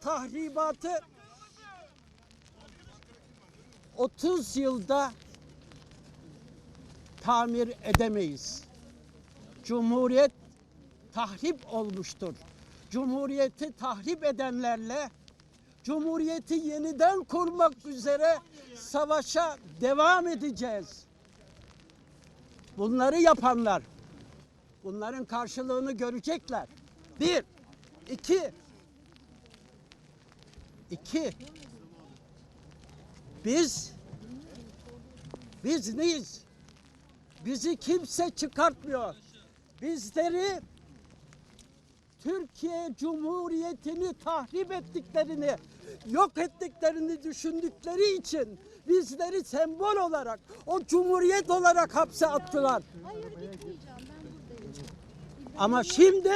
tahribatı 30 yılda tamir edemeyiz. Cumhuriyet tahrip olmuştur. Cumhuriyeti tahrip edenlerle Cumhuriyeti yeniden kurmak üzere savaşa devam edeceğiz. Bunları yapanlar bunların karşılığını görecekler. Bir, iki, iki. Biz biz neyiz? Bizi kimse çıkartmıyor. Bizleri Türkiye Cumhuriyeti'ni tahrip ettiklerini, yok ettiklerini düşündükleri için bizleri sembol olarak, o cumhuriyet olarak hapse attılar. Hayır gitmeyeceğim ben buradayım. Ama şimdi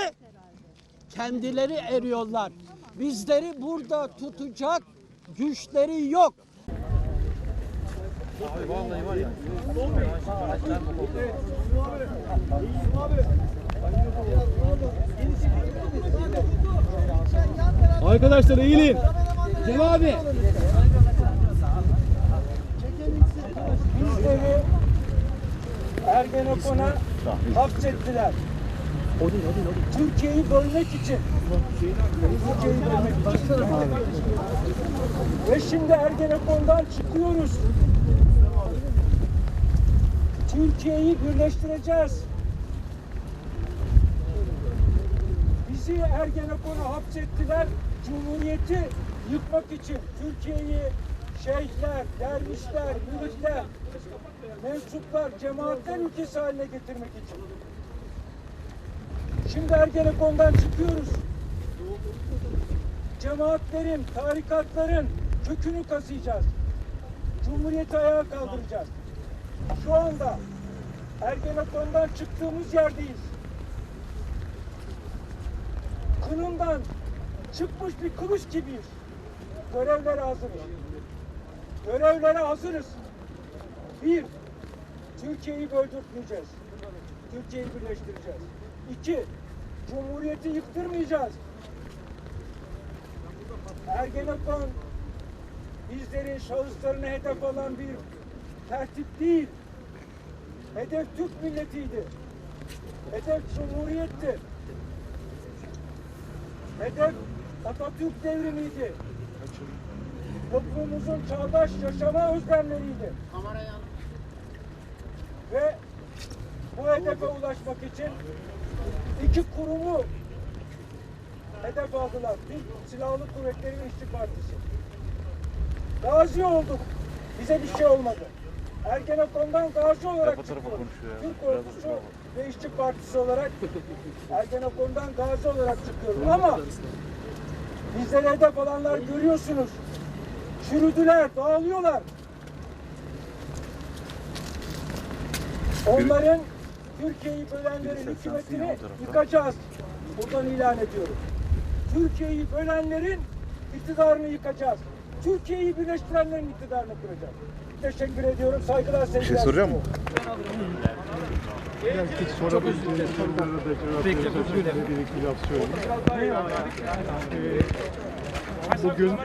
kendileri eriyorlar. Bizleri burada tutacak güçleri yok. Arkadaşlar eğilin. Cem abi. Bizleri Ergenekon'a hapsettiler. Türkiye'yi bölmek için. Türkiye'yi bölmek için. Ve şimdi Ergenekon'dan çıkıyoruz. Türkiye'yi birleştireceğiz. Bizi Ergenekon'a hapsettiler. Cumhuriyeti yıkmak için Türkiye'yi şeyhler, dervişler, müritler, mensuplar, cemaatler ülkesi haline getirmek için. Şimdi Ergenekon'dan çıkıyoruz. Cemaatlerin, tarikatların kökünü kazıyacağız. Cumhuriyeti ayağa kaldıracağız. Şu anda Ergenekon'dan çıktığımız yerdeyiz. Kınından çıkmış bir kılıç gibiyiz. Görevlere hazırız. Görevlere hazırız. Bir, Türkiye'yi böldürtmeyeceğiz. Türkiye'yi birleştireceğiz. İki, Cumhuriyeti yıktırmayacağız. Ergenekon bizlerin şahıslarına hedef alan bir tertip değil. Hedef Türk milletiydi. Hedef Cumhuriyetti. Hedef Atatürk devrimiydi. Toplumumuzun çağdaş yaşama özlemleriydi. Ve bu hedefe ulaşmak için iki kurumu hedef aldılar. Bir Silahlı Kuvvetleri ve İşçi Partisi. Gazi olduk. Bize bir şey olmadı. Ergenekon'dan gazi olarak çıkıyoruz. Türk ordusu ve İşçi Partisi olarak Ergenekon'dan gazi olarak çıkıyoruz. Ama bizleri hedef alanlar görüyorsunuz. Çürüdüler, dağılıyorlar. Onların Türkiye'yi bölenlerin hükümetini yıkacağız. Buradan ilan ediyorum. Türkiye'yi bölenlerin iktidarını yıkacağız. Türkiye'yi birleştirenlerin iktidarını kuracağız. Teşekkür ediyorum. Saygılar, sevgiler. şey soracağım mı? Belki sorabileceğiniz sorulara da cevap verecek bir iki laf söyleyeyim. Ee, bugün e,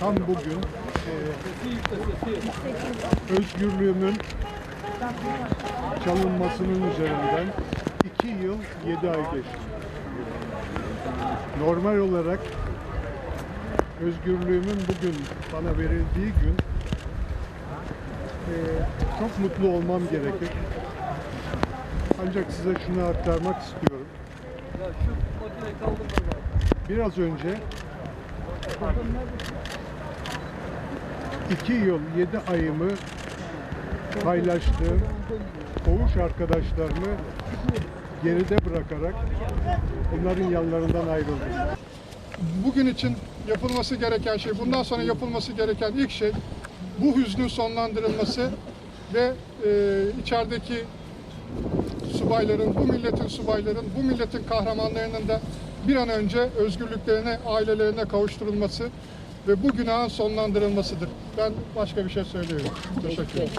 tam bugün e, özgürlüğümün çalınmasının üzerinden iki yıl yedi ay geçti. Normal olarak özgürlüğümün bugün bana verildiği gün ee, çok mutlu olmam gerekir. Ancak size şunu aktarmak istiyorum. Biraz önce iki yıl yedi ayımı paylaştığım koğuş arkadaşlarımı geride bırakarak onların yanlarından ayrıldım. bugün için yapılması gereken şey, bundan sonra yapılması gereken ilk şey bu hüznün sonlandırılması ve e, içerideki subayların, bu milletin subayların, bu milletin kahramanlarının da bir an önce özgürlüklerine, ailelerine kavuşturulması ve bu günahın sonlandırılmasıdır. Ben başka bir şey söylemiyorum. Teşekkür ederim.